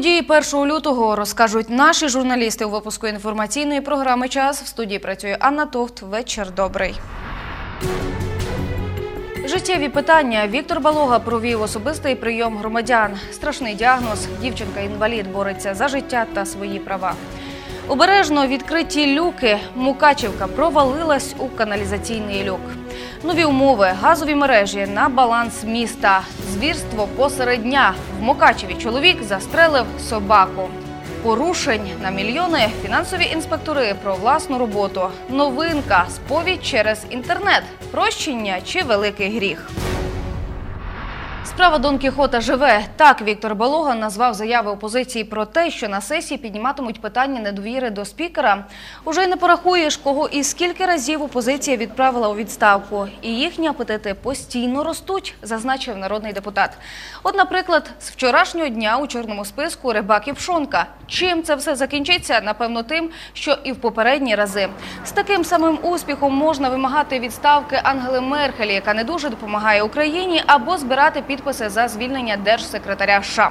події 1 лютого розкажуть наші журналісти у випуску інформаційної програми Час. В студії працює Анна Товт. Вечір добрий. Життєві питання Віктор Балога провів особистий прийом громадян. Страшний діагноз. Дівчинка-інвалід бореться за життя та свої права. Обережно відкриті люки. Мукачівка провалилась у каналізаційний люк. Нові умови, газові мережі на баланс міста. Звірство посеред дня. В Мукачеві чоловік застрелив собаку. Порушень на мільйони фінансові інспектори про власну роботу. Новинка сповідь через інтернет. Прощення чи великий гріх. Справа Дон Кіхота живе. Так Віктор Балога назвав заяви опозиції про те, що на сесії підніматимуть питання недовіри до спікера. Уже й не порахуєш, кого і скільки разів опозиція відправила у відставку. І їхні апетити постійно ростуть, зазначив народний депутат. От, наприклад, з вчорашнього дня у чорному списку Рибак і Пшонка. Чим це все закінчиться? Напевно, тим, що і в попередні рази. З таким самим успіхом можна вимагати відставки Ангели Мерхель, яка не дуже допомагає Україні, або збирати підписи за звільнення держсекретаря США.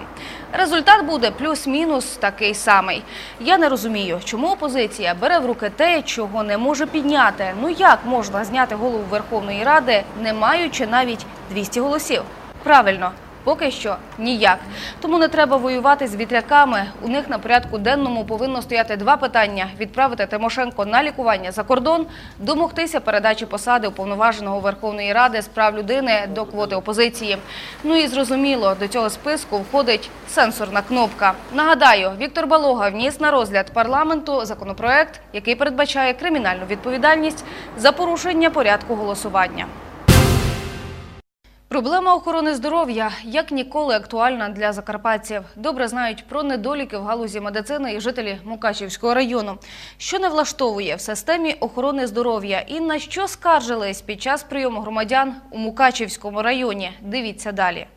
Результат буде плюс-мінус такий самий. Я не розумію, чому опозиція бере в руки те, чого не може підняти. Ну як можна зняти голову Верховної Ради, не маючи навіть 200 голосів? Правильно. Поки що ніяк. Тому не треба воювати з вітряками. У них на порядку денному повинно стояти два питання: відправити Тимошенко на лікування за кордон, домогтися передачі посади уповноваженого Верховної Ради з прав людини до квоти опозиції. Ну і зрозуміло, до цього списку входить сенсорна кнопка. Нагадаю, Віктор Балога вніс на розгляд парламенту законопроект, який передбачає кримінальну відповідальність за порушення порядку голосування. Проблема охорони здоров'я як ніколи актуальна для закарпатців. Добре знають про недоліки в галузі медицини і жителі Мукачівського району. Що не влаштовує в системі охорони здоров'я і на що скаржились під час прийому громадян у Мукачівському районі? Дивіться далі.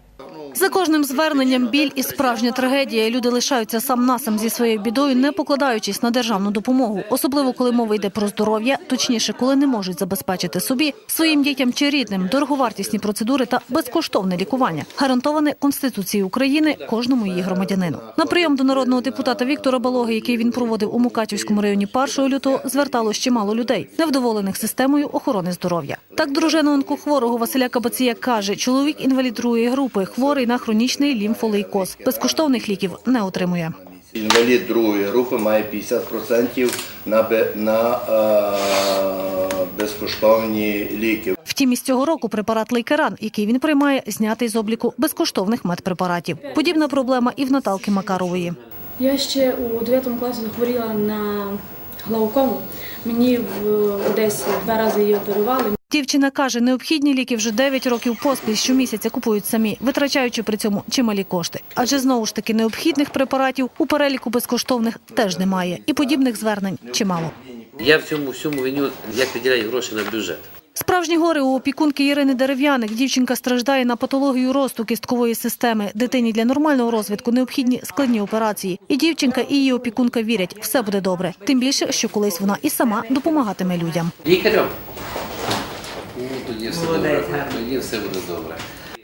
За кожним зверненням біль і справжня трагедія. Люди лишаються сам на сам зі своєю бідою, не покладаючись на державну допомогу, особливо коли мова йде про здоров'я, точніше, коли не можуть забезпечити собі, своїм дітям чи рідним дороговартісні процедури та безкоштовне лікування, гарантоване Конституцією України кожному її громадянину. На прийом до народного депутата Віктора Балоги, який він проводив у Мукачівському районі 1 лютого, зверталось чимало людей, невдоволених системою охорони здоров'я. Так, дружина онкохворого Василя Кабація каже, чоловік інвалід другої групи, хворий на хронічний лімфолейкоз. Безкоштовних ліків не отримує. Інвалід другої групи має 50% на, бе- на е, безкоштовні ліки. Втім, із цього року препарат Лейкеран, який він приймає, знятий з обліку безкоштовних медпрепаратів. Подібна проблема і в Наталки Макарової. Я ще у 9 класі захворіла на глаукому. Мені в Одесі два рази її оперували. Дівчина каже, необхідні ліки вже 9 років поспіль щомісяця купують самі, витрачаючи при цьому чималі кошти. Адже знову ж таки необхідних препаратів у переліку безкоштовних теж немає, і подібних звернень чимало. Я в цьому всьому виню, як виділяють гроші на бюджет. Справжні гори у опікунки Ірини Дерев'яник. Дівчинка страждає на патологію росту кісткової системи. Дитині для нормального розвитку необхідні складні операції. І дівчинка, і її опікунка вірять, все буде добре. Тим більше, що колись вона і сама допомагатиме людям. Лікарем? Тоді все добре. Все буде добре.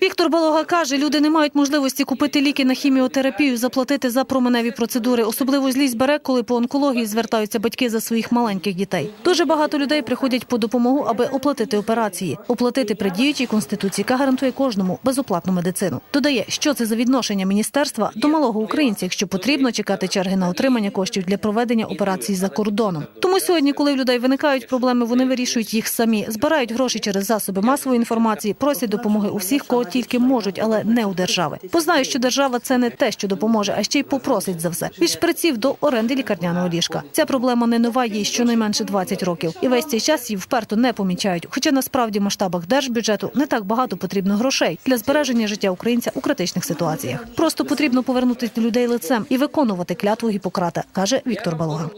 Віктор Балога каже, люди не мають можливості купити ліки на хіміотерапію, заплатити за променеві процедури. Особливо злість бере, коли по онкології звертаються батьки за своїх маленьких дітей. Дуже багато людей приходять по допомогу, аби оплатити операції, оплатити при діючій конституції, яка гарантує кожному безоплатну медицину. Додає, що це за відношення міністерства до малого українця, якщо потрібно чекати черги на отримання коштів для проведення операцій за кордоном. Тому сьогодні, коли в людей виникають проблеми, вони вирішують їх самі, збирають гроші через засоби масової інформації, просять допомоги у всіх, кого тільки можуть, але не у держави. Бо знають, що держава це не те, що допоможе, а ще й попросить за все від шприців до оренди лікарняного ліжка. Ця проблема не нова, їй щонайменше 20 років, і весь цей час її вперто не помічають. Хоча насправді в масштабах держбюджету не так багато потрібно грошей для збереження життя українця у критичних ситуаціях. Просто потрібно повернутися до людей лицем і виконувати клятву Гіппократа, каже Віктор Балога.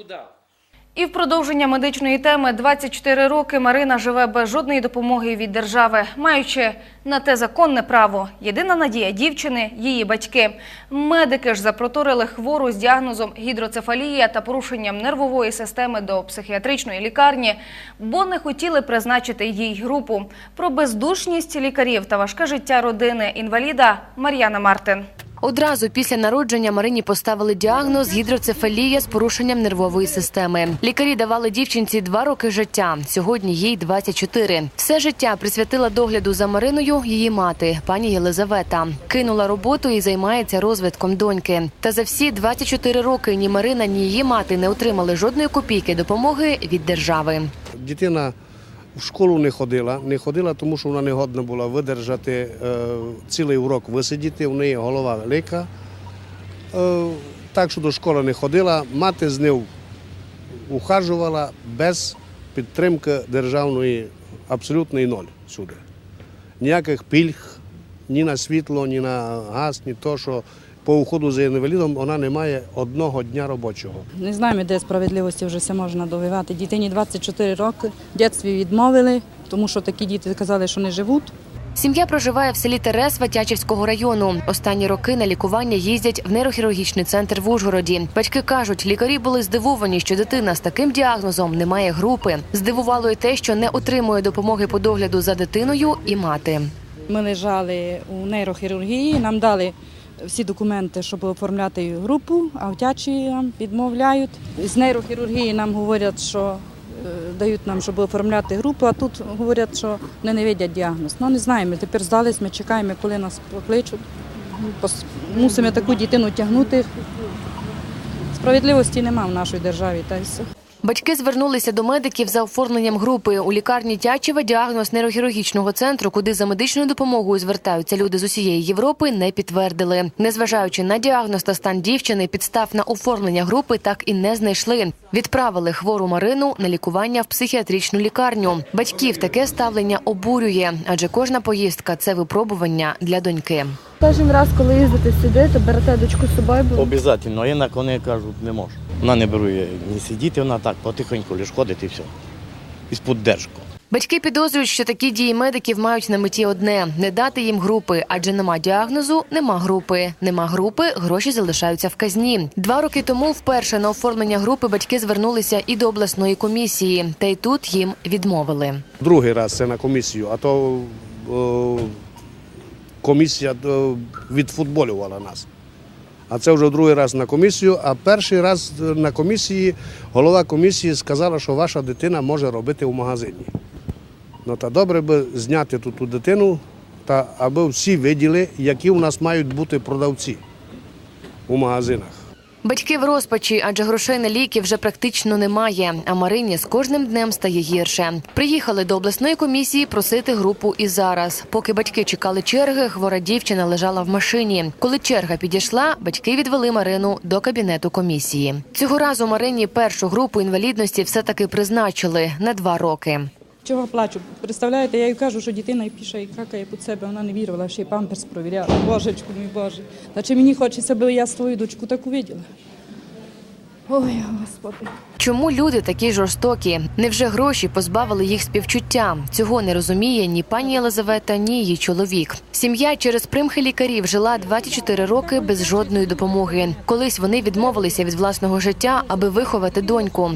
І в продовження медичної теми 24 роки Марина живе без жодної допомоги від держави, маючи на те законне право. Єдина надія дівчини – її батьки. Медики ж запроторили хвору з діагнозом гідроцефалія та порушенням нервової системи до психіатричної лікарні, бо не хотіли призначити їй групу. Про бездушність лікарів та важке життя родини інваліда Мар'яна Мартин. Одразу після народження Марині поставили діагноз гідроцефалія з порушенням нервової системи. Лікарі давали дівчинці два роки життя. Сьогодні їй 24. Все життя присвятила догляду за Мариною її мати, пані Єлизавета. Кинула роботу і займається розвитком доньки. Та за всі 24 роки ні Марина, ні її мати не отримали жодної копійки допомоги від держави. Дитина в школу не ходила, не ходила, тому що вона не годна була видержати е, цілий урок висидіти. У неї голова велика. Е, так що до школи не ходила. Мати з ним ухажувала без підтримки державної абсолютної ноль сюди. Ніяких пільг ні на світло, ні на газ, ні то, що по уходу за інвалідом вона не має одного дня робочого. Не знаємо, де справедливості вже все можна довивати. Дитині 24 роки, в дитинстві відмовили, тому що такі діти казали, що не живуть. Сім'я проживає в селі Тересва Тячівського району. Останні роки на лікування їздять в нейрохірургічний центр в Ужгороді. Батьки кажуть, лікарі були здивовані, що дитина з таким діагнозом не має групи. Здивувало й те, що не отримує допомоги по догляду за дитиною і мати. Ми лежали у нейрохірургії, нам дали всі документи, щоб оформляти групу, а в тячі нам відмовляють. З нейрохірургії нам говорять, що е, дають нам, щоб оформляти групу, а тут говорять, що вони не видять діагноз. Ну не знаємо. Тепер здались, ми чекаємо, коли нас покличуть. Мусимо таку дитину тягнути. Справедливості нема в нашій державі, та й все. Батьки звернулися до медиків за оформленням групи. У лікарні Тячева діагноз нейрохірургічного центру, куди за медичною допомогою звертаються люди з усієї Європи, не підтвердили. Незважаючи на діагноз та стан дівчини, підстав на оформлення групи так і не знайшли. Відправили хвору Марину на лікування в психіатричну лікарню. Батьків таке ставлення обурює, адже кожна поїздка це випробування для доньки. Кожен раз, коли їздите сюди, то берете дочку з собою, бо Обов'язково, інакше вони кажуть, не можу. Вона не беру її ні сидіти, вона так потихеньку лише ходить і все. Із поддержку. Батьки підозрюють, що такі дії медиків мають на меті одне не дати їм групи, адже нема діагнозу, нема групи. Нема групи, гроші залишаються в казні. Два роки тому вперше на оформлення групи батьки звернулися і до обласної комісії, та й тут їм відмовили. Другий раз це на комісію, а то е, комісія е, відфутболювала нас. А це вже другий раз на комісію. А перший раз на комісії голова комісії сказала, що ваша дитина може робити в магазині. Ну та добре би зняти тут ту дитину, та аби всі виділи, які у нас мають бути продавці у магазинах. Батьки в розпачі, адже грошей на ліки вже практично немає. А Марині з кожним днем стає гірше. Приїхали до обласної комісії просити групу і зараз. Поки батьки чекали черги, хвора дівчина лежала в машині. Коли черга підійшла, батьки відвели Марину до кабінету комісії. Цього разу Марині першу групу інвалідності все таки призначили на два роки. Чого плачу? Представляєте, я їй кажу, що дитина і піше, і какає під себе, вона не вірила, ще й памперс провіряла. Божечку мій Боже. Та чи мені хочеться, аби я свою дочку так увиділа? Ой, Господи. Чому люди такі жорстокі? Невже гроші позбавили їх співчуття? Цього не розуміє ні пані Єлизавета, ні її чоловік. Сім'я через примхи лікарів жила 24 роки без жодної допомоги. Колись вони відмовилися від власного життя, аби виховати доньку.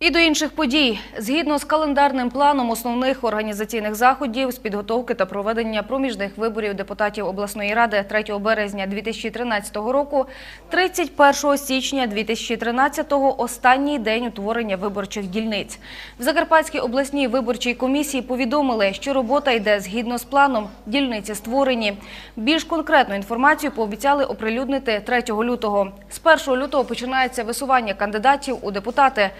І до інших подій. Згідно з календарним планом основних організаційних заходів з підготовки та проведення проміжних виборів депутатів обласної ради 3 березня 2013 року, 31 січня 2013 – останній день утворення виборчих дільниць. В Закарпатській обласній виборчій комісії повідомили, що робота йде згідно з планом. Дільниці створені. Більш конкретну інформацію пообіцяли оприлюднити 3 лютого. З 1 лютого починається висування кандидатів у депутати.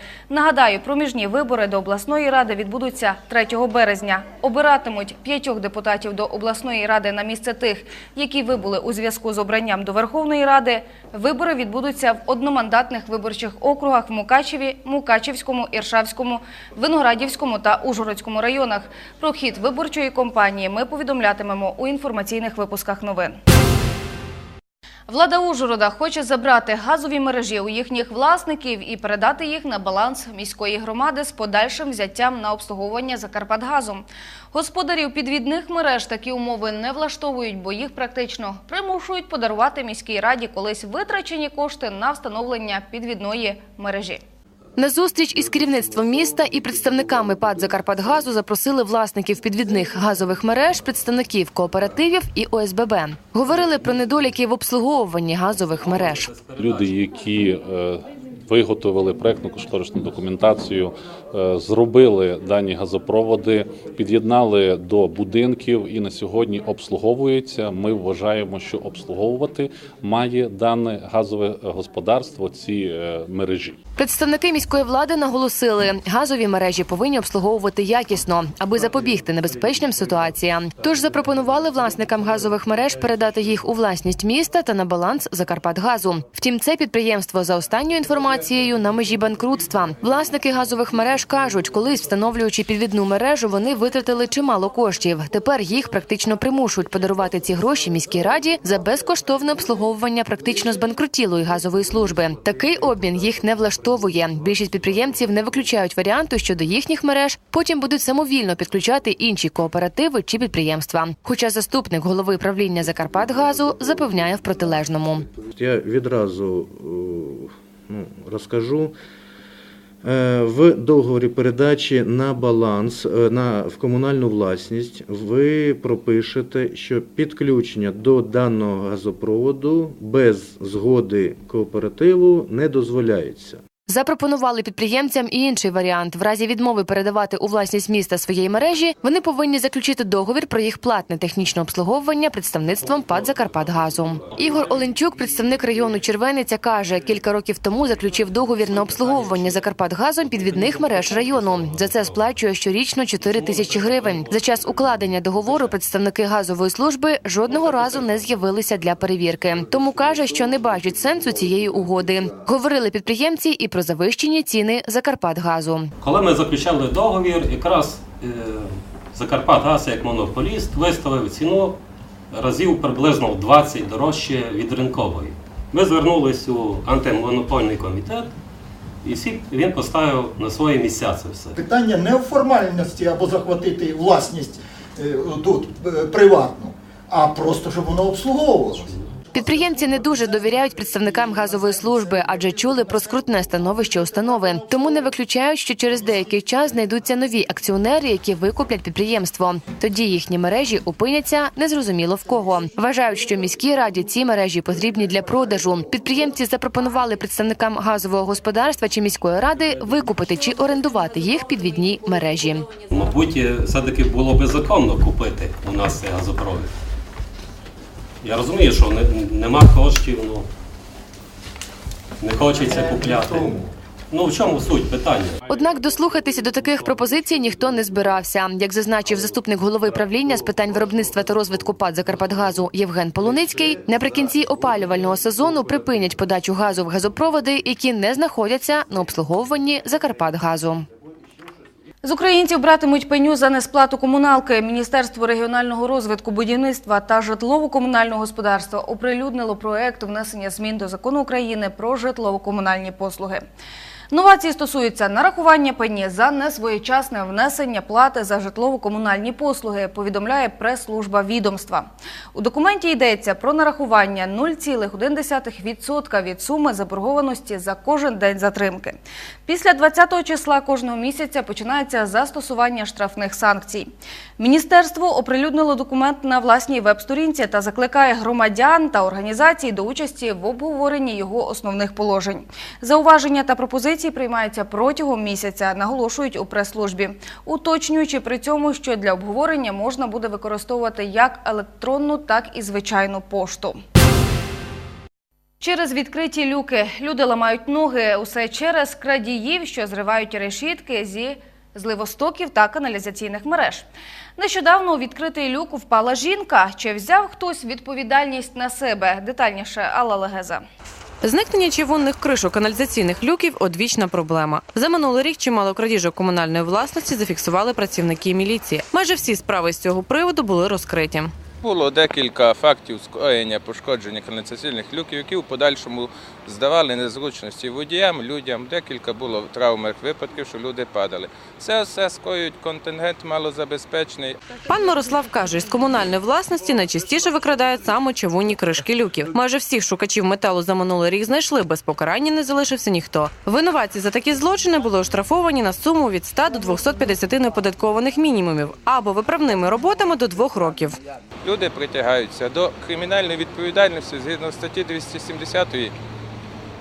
Нагадаю, проміжні вибори до обласної ради відбудуться 3 березня. Обиратимуть п'ятьох депутатів до обласної ради на місце тих, які вибули у зв'язку з обранням до Верховної Ради. Вибори відбудуться в одномандатних виборчих округах в Мукачеві, Мукачевському, Іршавському, Виноградівському та Ужгородському районах. Про хід виборчої кампанії ми повідомлятимемо у інформаційних випусках новин. Влада Ужгорода хоче забрати газові мережі у їхніх власників і передати їх на баланс міської громади з подальшим взяттям на обслуговування Закарпатгазом. Господарів підвідних мереж такі умови не влаштовують, бо їх практично примушують подарувати міській раді колись витрачені кошти на встановлення підвідної мережі. На зустріч із керівництвом міста і представниками ПАД «Закарпатгазу» запросили власників підвідних газових мереж, представників кооперативів і ОСББ. Говорили про недоліки в обслуговуванні газових мереж. люди, які е, виготовили проектну кошторисну документацію, е, зробили дані газопроводи, під'єднали до будинків і на сьогодні обслуговуються. Ми вважаємо, що обслуговувати має дане газове господарство ці е, мережі. Представники міської влади наголосили, газові мережі повинні обслуговувати якісно, аби запобігти небезпечним ситуаціям. Тож запропонували власникам газових мереж передати їх у власність міста та на баланс Закарпатгазу. Втім, це підприємство за останньою інформацією на межі банкрутства. Власники газових мереж кажуть, колись встановлюючи підвідну мережу, вони витратили чимало коштів. Тепер їх практично примушують подарувати ці гроші міській раді за безкоштовне обслуговування практично збанкрутілої газової служби. Такий обмін їх не влаштовує. Більшість підприємців не виключають варіанту, що до їхніх мереж потім будуть самовільно підключати інші кооперативи чи підприємства. Хоча заступник голови правління Закарпатгазу запевняє в протилежному. Я відразу е, ну, розкажу. Е, В договорі передачі на баланс е, на в комунальну власність ви пропишете, що підключення до даного газопроводу без згоди кооперативу не дозволяється. Запропонували підприємцям і інший варіант. В разі відмови передавати у власність міста своєї мережі, вони повинні заключити договір про їх платне технічне обслуговування представництвом ПАД «Закарпатгазу». Ігор Оленчук, представник району Червениця, каже, кілька років тому заключив договір на обслуговування «Закарпатгазом» підвідних мереж району. За це сплачує щорічно 4 тисячі гривень. За час укладення договору представники газової служби жодного разу не з'явилися для перевірки. Тому каже, що не бачить сенсу цієї угоди. Говорили підприємці і про завищені ціни Закарпатгазу. Коли ми заключали договір, якраз е, Закарпатгаз як монополіст виставив ціну разів приблизно в 20 дорожче від ринкової. Ми звернулись у антимонопольний комітет, і всі- він поставив на свої місця це все. Питання не в формальності або захватити власність е, тут е, приватну, а просто щоб воно обслуговувалося. Підприємці не дуже довіряють представникам газової служби, адже чули про скрутне становище установи. Тому не виключають, що через деякий час знайдуться нові акціонери, які викуплять підприємство. Тоді їхні мережі опиняться незрозуміло в кого. Вважають, що міській раді ці мережі потрібні для продажу. Підприємці запропонували представникам газового господарства чи міської ради викупити чи орендувати їх підвідні мережі. Мабуть, е, все-таки було би законно купити у нас газопровід. Я розумію, що не, нема коштів, ну не хочеться купляти. Ну в чому суть питання? Однак дослухатися до таких пропозицій ніхто не збирався. Як зазначив заступник голови правління з питань виробництва та розвитку ПАД Закарпатгазу Євген Полуницький, наприкінці опалювального сезону припинять подачу газу в газопроводи, які не знаходяться на обслуговуванні Закарпатгазу. З українців братимуть пеню за несплату комуналки. Міністерство регіонального розвитку, будівництва та житлово-комунального господарства оприлюднило проект внесення змін до закону України про житлово-комунальні послуги. Новації стосуються нарахування пені за несвоєчасне внесення плати за житлово-комунальні послуги, повідомляє прес-служба відомства. У документі йдеться про нарахування 0,1% від суми заборгованості за кожен день затримки. Після 20 числа кожного місяця починається застосування штрафних санкцій. Міністерство оприлюднило документ на власній веб-сторінці та закликає громадян та організацій до участі в обговоренні його основних положень. Зауваження та пропозиції приймаються протягом місяця, наголошують у прес-службі, уточнюючи при цьому, що для обговорення можна буде використовувати як електронну, так і звичайну пошту. Через відкриті люки люди ламають ноги. Усе через крадіїв, що зривають решітки зі зливостоків та каналізаційних мереж. Нещодавно у відкритий люк впала жінка. Чи взяв хтось відповідальність на себе? Детальніше Алла Легеза. Зникнення чавунних кришок каналізаційних люків одвічна проблема. За минулий рік чимало крадіжок комунальної власності зафіксували працівники міліції. Майже всі справи з цього приводу були розкриті. Було декілька фактів скоєння пошкодження каналізаційних люків, які в подальшому здавали незручності водіям, людям. Декілька було травмних випадків, що люди падали. Це все скоюють контингент малозабезпечений. Пан Мирослав каже, із комунальної власності найчастіше викрадають саме чавунні кришки люків. Майже всіх шукачів металу за минулий рік знайшли, без покарання не залишився ніхто. Винуватці за такі злочини були оштрафовані на суму від 100 до 250 неоподаткованих мінімумів або виправними роботами до двох років. Люди притягаються до кримінальної відповідальності згідно статті 270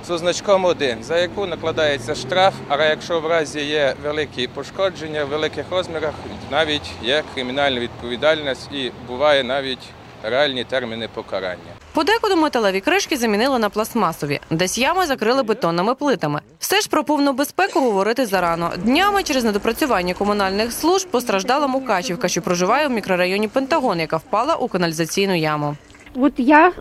з значком 1, за яку накладається штраф, а якщо в разі є великі пошкодження в великих розмірах, навіть є кримінальна відповідальність і буває навіть реальні терміни покарання. Подекуди металеві кришки замінили на пластмасові, десь ями закрили бетонними плитами. Все ж про повну безпеку говорити зарано. Днями через недопрацювання комунальних служб постраждала Мукачівка, що проживає у мікрорайоні Пентагон, яка впала у каналізаційну яму. Вот я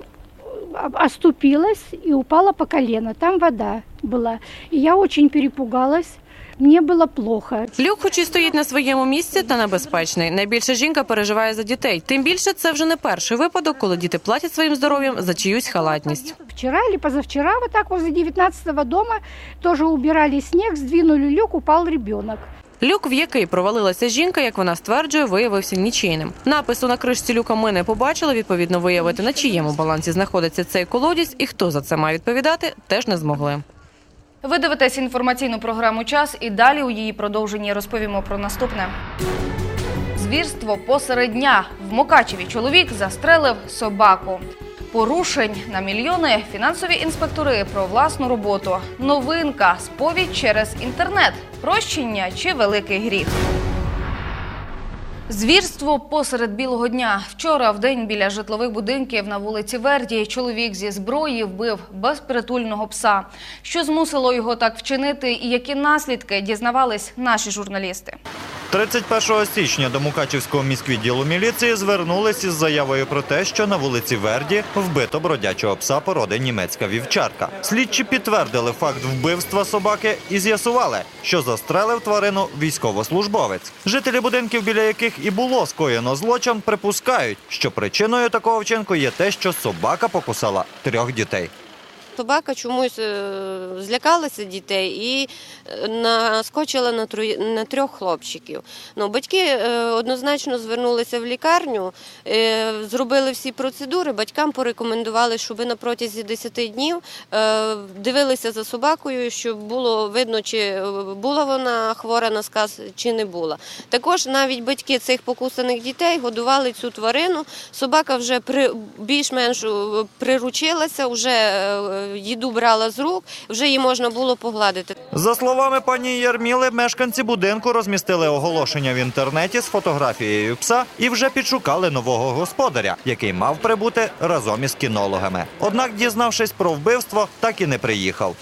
оступилась и упала по колено. Там вода была. И я очень перепугалась. Мне было плохо. Люк, хоч і стоїть на своєму місці, та небезпечний. Найбільше жінка переживає за дітей. Тим більше це вже не перший випадок, коли діти платять своїм здоров'ям за чиюсь халатність. Вчера или позавчера вот так возле 19 дома тоже убирали снег, сдвинули люк, упал ребенок. Люк, в який провалилася жінка, як вона стверджує, виявився нічийним. Напису на кришці люка ми не побачили. Відповідно, виявити на чиєму балансі знаходиться цей колодязь і хто за це має відповідати, теж не змогли. Ви дивитесь інформаційну програму Час і далі у її продовженні розповімо про наступне. Звірство посеред дня. В Мукачеві чоловік застрелив собаку. Порушень на мільйони фінансові інспектори про власну роботу. Новинка сповідь через інтернет. Прощення чи великий гріх. Звірство посеред білого дня. Вчора в день біля житлових будинків на вулиці Верді чоловік зі зброї вбив безпритульного пса. Що змусило його так вчинити і які наслідки дізнавались наші журналісти. 31 січня до Мукачівського міськвідділу міліції звернулись із заявою про те, що на вулиці Верді вбито бродячого пса породи німецька вівчарка. Слідчі підтвердили факт вбивства собаки і з'ясували, що застрелив тварину військовослужбовець. Жителі будинків, біля яких і було скоєно злочин, припускають, що причиною такого вчинку є те, що собака покусала трьох дітей. Собака чомусь е, злякалася дітей і е, наскочила на трьох хлопчиків. Ну, батьки е, однозначно звернулися в лікарню, зробили всі процедури. Батькам порекомендували, щоб на протязі 10 днів дивилися за собакою, щоб було видно, чи була вона хвора на сказ, чи не була. Також навіть батьки цих покусаних дітей годували цю тварину. Собака вже більш-менш приручилася, вже їду брала з рук, вже її можна було погладити. За словами пані Єрміли, мешканці будинку розмістили оголошення в інтернеті з фотографією пса і вже підшукали нового господаря, який мав прибути разом із кінологами. Однак, дізнавшись про вбивство, так і не приїхав.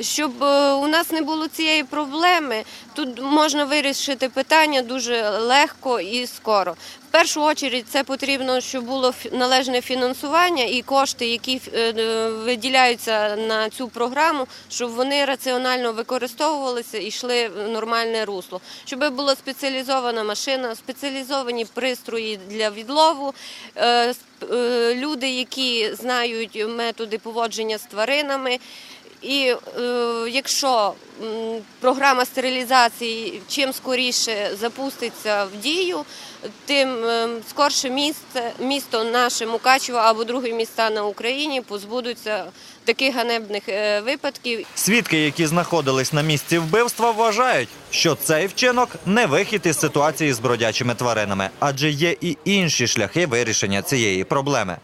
Щоб е, у нас не було цієї проблеми, тут можна вирішити питання дуже легко і скоро. В першу чергу це потрібно, щоб було належне фінансування і кошти, які е, е, виділяються на цю програму, щоб вони раціонально використовувалися і йшли в нормальне русло. Щоб була спеціалізована машина, спеціалізовані пристрої для відлову, люди, які знають методи поводження з тваринами. І е, якщо програма стерилізації чим скоріше запуститься в дію, тим е, скорше місце, місто наше Мукачево або другі міста на Україні позбудуться таких ганебних е, випадків. Свідки, які знаходились на місці вбивства, вважають, що цей вчинок не вихід із ситуації з бродячими тваринами, адже є і інші шляхи вирішення цієї проблеми.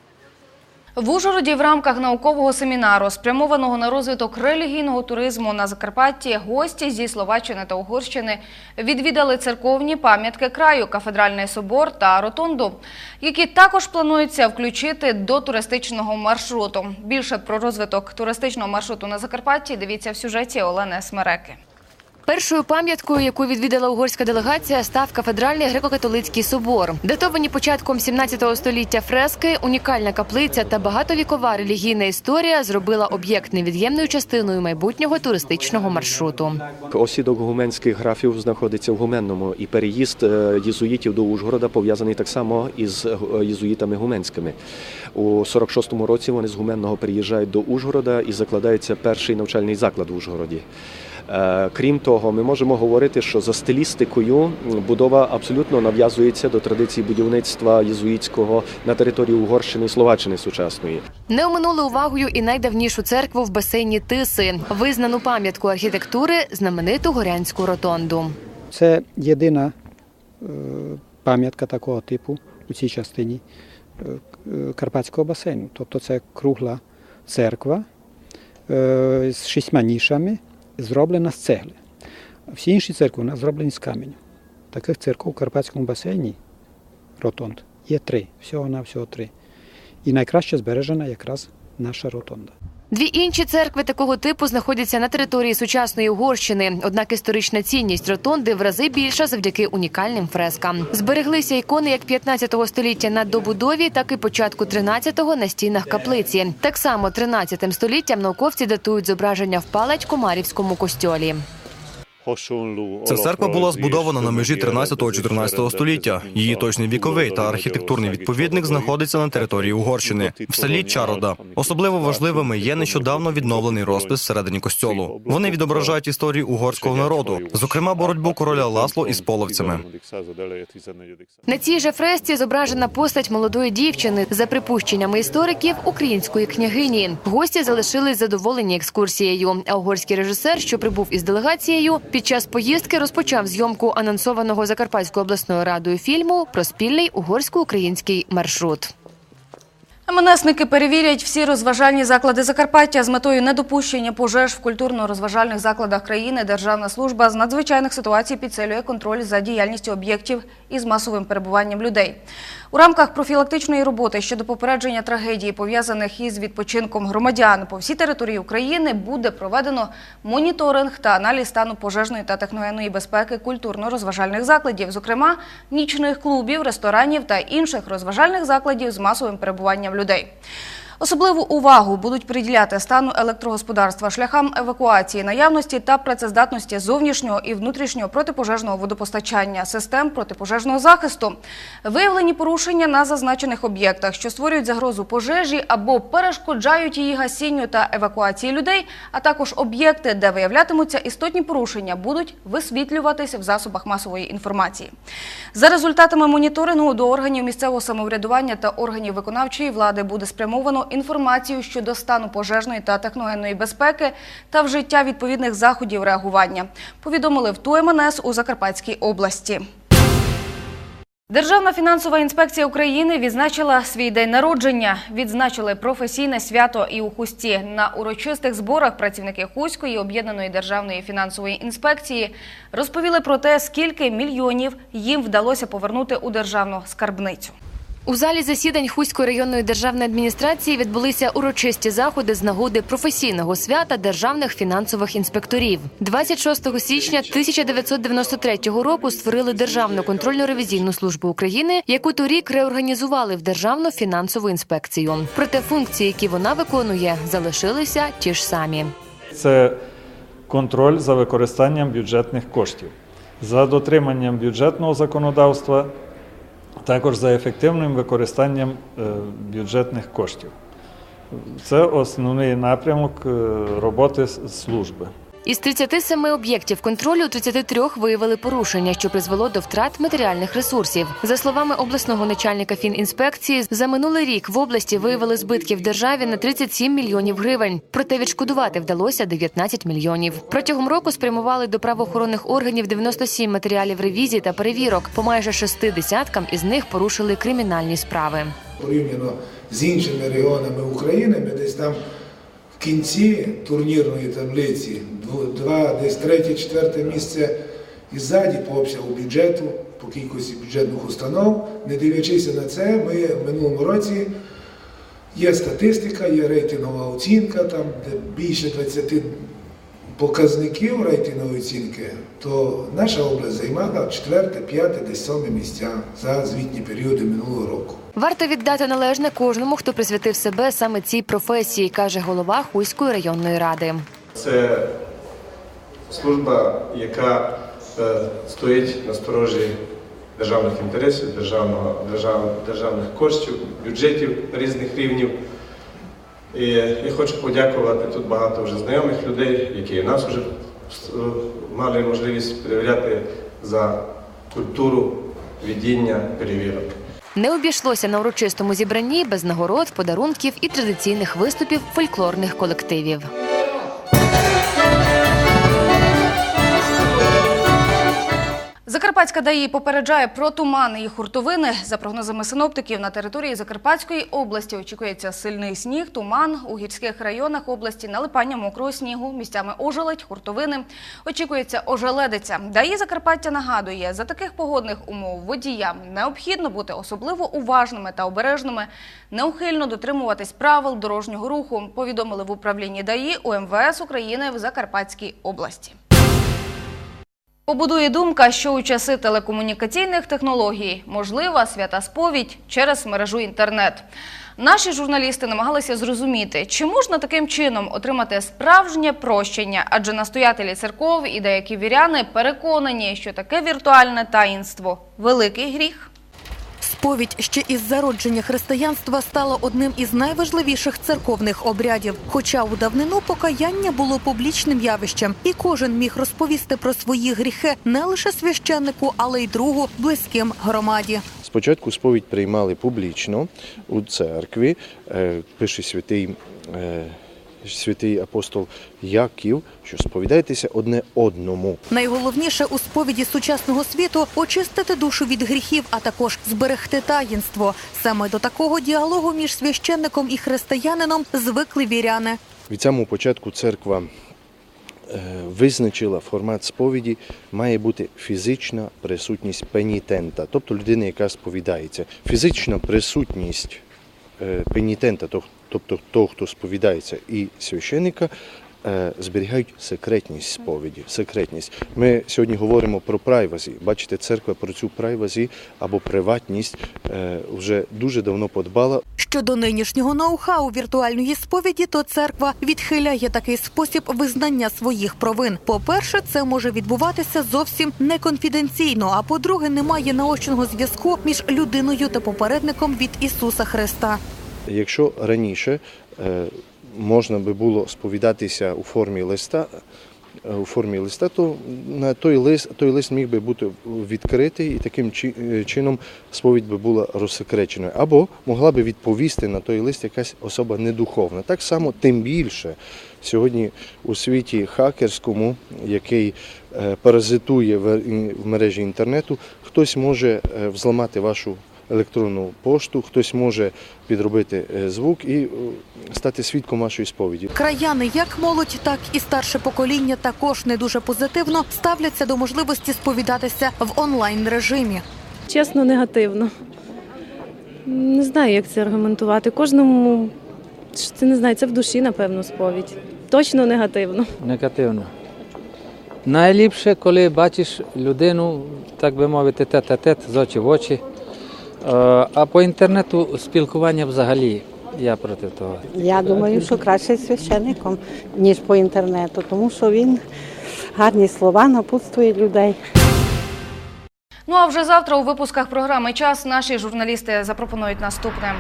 В Ужгороді в рамках наукового семінару, спрямованого на розвиток релігійного туризму на Закарпатті, гості зі Словаччини та Угорщини відвідали церковні пам'ятки краю, кафедральний собор та ротонду, які також планується включити до туристичного маршруту. Більше про розвиток туристичного маршруту на Закарпатті дивіться в сюжеті Олени Смереки. Першою пам'яткою, яку відвідала угорська делегація, став кафедральний греко-католицький собор. Датовані початком 17 століття фрески, унікальна каплиця та багатовікова релігійна історія зробила об'єкт невід'ємною частиною майбутнього туристичного маршруту. Осідок гуменських графів знаходиться в Гуменному, і переїзд е, єзуїтів до Ужгорода пов'язаний так само із е, єзуїтами гуменськими. У 46-му році вони з Гуменного переїжджають до Ужгорода і закладається перший навчальний заклад в Ужгороді. Е, Крім того, ми можемо говорити, що за стилістикою будова абсолютно нав'язується до традиції будівництва єзуїтського на території Угорщини і Словаччини сучасної. Не оминули увагою і найдавнішу церкву в басейні Тиси, визнану пам'ятку архітектури, знамениту горянську ротонду. Це єдина е, пам'ятка такого типу у цій частині е, Карпатського басейну. Тобто це кругла церква з шістьма нішами, зроблена з цегли. Всі інші церкви у нас зроблені з каменю. Таких церков у Карпатському басейні ротонд є три, всього на всього три. І найкраще збережена якраз наша ротонда. Дві інші церкви такого типу знаходяться на території сучасної Угорщини. Однак історична цінність ротонди в рази більша завдяки унікальним фрескам. Збереглися ікони як 15 століття на добудові, так і початку 13-го на стінах каплиці. Так само 13 століттям науковці датують зображення в Палать Комарівському костьолі. Ця церква була збудована на межі 13-14 століття. Її точний віковий та архітектурний відповідник знаходиться на території Угорщини в селі Чарода. Особливо важливими є нещодавно відновлений розпис всередині костьолу. Вони відображають історію угорського народу, зокрема боротьбу короля Ласло із половцями. На цій же фресці зображена постать молодої дівчини. За припущеннями істориків, української княгині. Гості залишились задоволені екскурсією. А угорський режисер, що прибув із делегацією, під час поїздки розпочав зйомку анонсованого Закарпатською обласною радою фільму про спільний угорсько-український маршрут. МНСники перевірять всі розважальні заклади Закарпаття з метою недопущення пожеж в культурно-розважальних закладах країни. Державна служба з надзвичайних ситуацій підсилює контроль за діяльністю об'єктів із масовим перебуванням людей. У рамках профілактичної роботи щодо попередження трагедії, пов'язаних із відпочинком громадян по всій території України, буде проведено моніторинг та аналіз стану пожежної та техногенної безпеки культурно-розважальних закладів, зокрема нічних клубів, ресторанів та інших розважальних закладів з масовим перебуванням людей. Особливу увагу будуть приділяти стану електрогосподарства, шляхам евакуації, наявності та працездатності зовнішнього і внутрішнього протипожежного водопостачання, систем протипожежного захисту, виявлені порушення на зазначених об'єктах, що створюють загрозу пожежі або перешкоджають її гасінню та евакуації людей, а також об'єкти, де виявлятимуться істотні порушення, будуть висвітлюватися в засобах масової інформації. За результатами моніторингу до органів місцевого самоврядування та органів виконавчої влади буде спрямовано інформацію щодо стану пожежної та техногенної безпеки та вжиття відповідних заходів реагування. Повідомили в ТУМНС у Закарпатській області. Державна фінансова інспекція України відзначила свій день народження. Відзначили професійне свято і у Хусті. На урочистих зборах працівники Хуської об'єднаної державної фінансової інспекції розповіли про те, скільки мільйонів їм вдалося повернути у державну скарбницю. У залі засідань Хуської районної державної адміністрації відбулися урочисті заходи з нагоди професійного свята державних фінансових інспекторів. 26 січня 1993 року створили Державну контрольно-ревізійну службу України, яку торік реорганізували в Державну фінансову інспекцію. Проте функції, які вона виконує, залишилися ті ж самі. Це контроль за використанням бюджетних коштів, за дотриманням бюджетного законодавства, також за ефективним використанням е, бюджетних коштів. Це основний напрямок е, роботи служби. Із 37 об'єктів контролю 33 виявили порушення, що призвело до втрат матеріальних ресурсів. За словами обласного начальника фінінспекції, за минулий рік в області виявили збитків державі на 37 мільйонів гривень. Проте відшкодувати вдалося 19 мільйонів. Протягом року спрямували до правоохоронних органів 97 матеріалів ревізій та перевірок. По майже шести десяткам із них порушили кримінальні справи. порівняно з іншими регіонами України, ми десь там кінці турнірної таблиці, два, десь третє, четверте місце і ззаді по обсягу бюджету, по кількості бюджетних установ. Не дивлячись на це, ми в минулому році є статистика, є рейтингова оцінка, там де більше 20 показників рейтингової оцінки, то наша область займала четверте, п'яте, десь сьоме місця за звітні періоди минулого року. Варто віддати належне кожному, хто присвятив себе саме цій професії, каже голова Хуйської районної ради. Це служба, яка е, стоїть на сторожі державних інтересів, державного, держав, державних коштів, бюджетів різних рівнів. І я хочу подякувати тут багато вже знайомих людей, які і нас вже е, мали можливість перевіряти за культуру відіння перевірок. Не обійшлося на урочистому зібранні без нагород, подарунків і традиційних виступів фольклорних колективів. Закарпатська ДАІ попереджає про тумани і хуртовини. За прогнозами синоптиків, на території Закарпатської області очікується сильний сніг, туман у гірських районах області, налипання мокрого снігу, місцями ожеледь, хуртовини. Очікується ожеледиця. ДАІ Закарпаття нагадує, за таких погодних умов водіям необхідно бути особливо уважними та обережними, неухильно дотримуватись правил дорожнього руху. Повідомили в управлінні ДАІ у МВС України в Закарпатській області. Побудує думка, що у часи телекомунікаційних технологій можлива свята сповідь через мережу інтернет. Наші журналісти намагалися зрозуміти, чи можна таким чином отримати справжнє прощення, адже настоятелі церков і деякі віряни переконані, що таке віртуальне таїнство великий гріх. Сповідь ще із зародження християнства стала одним із найважливіших церковних обрядів. Хоча у давнину покаяння було публічним явищем, і кожен міг розповісти про свої гріхи не лише священнику, але й другу близьким громаді. Спочатку сповідь приймали публічно у церкві, е, пише святий, е, святий апостол Яків, що сповідайтеся одне одному. Найголовніше у сповіді сучасного світу очистити душу від гріхів, а також зберегти таїнство. Саме до такого діалогу між священником і християнином звикли віряни. Від самого початку церква е, визначила формат сповіді, має бути фізична присутність пенітента, тобто людини, яка сповідається. Фізична присутність е, пенітента, тоб- тобто того, хто сповідається, і священника. е, Зберігають секретність сповіді. Секретність. Ми сьогодні говоримо про прайвазі. Бачите, церква про цю прайвазі або приватність е, вже дуже давно подбала. Щодо нинішнього ноу-хау віртуальної сповіді, то церква відхиляє такий спосіб визнання своїх провин. По-перше, це може відбуватися зовсім неконфіденційно. А по-друге, немає наочного зв'язку між людиною та попередником від Ісуса Христа. Якщо раніше е, можна би було сповідатися у формі листа, е, у формі листа, то на той лист, той лист міг би бути відкритий і таким е, чином сповідь би була розсекреченою. Або могла би відповісти на той лист якась особа недуховна. Так само, тим більше сьогодні у світі хакерському, який паразитує в мережі інтернету, хтось може взламати вашу електронну пошту, хтось може підробити е, звук і е, стати свідком вашої сповіді. Краяни, як молодь, так і старше покоління, також не дуже позитивно ставляться до можливості сповідатися в онлайн режимі. Чесно, негативно. Не знаю, як це аргументувати. Кожному це не знаю, це в душі, напевно, сповідь. Точно негативно. Негативно. Найліпше, коли бачиш людину, так би мовити, тет-а-тет, з очі в очі. Е, А по інтернету спілкування взагалі я проти того. Я думаю, що краще священником, ніж по інтернету, тому що він гарні слова напутствує людей. Ну а вже завтра у випусках програми Час наші журналісти запропонують наступне.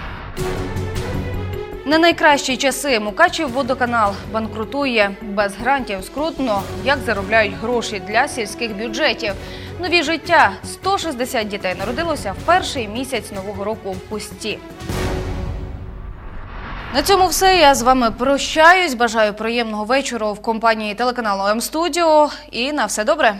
Не найкращі часи Мукачів водоканал банкрутує без грантів. Скрутно, як заробляють гроші для сільських бюджетів. Нові життя 160 дітей народилося в перший місяць нового року пусті. На цьому все. Я з вами прощаюсь. Бажаю приємного вечора в компанії телеканалу М Студіо. І на все добре.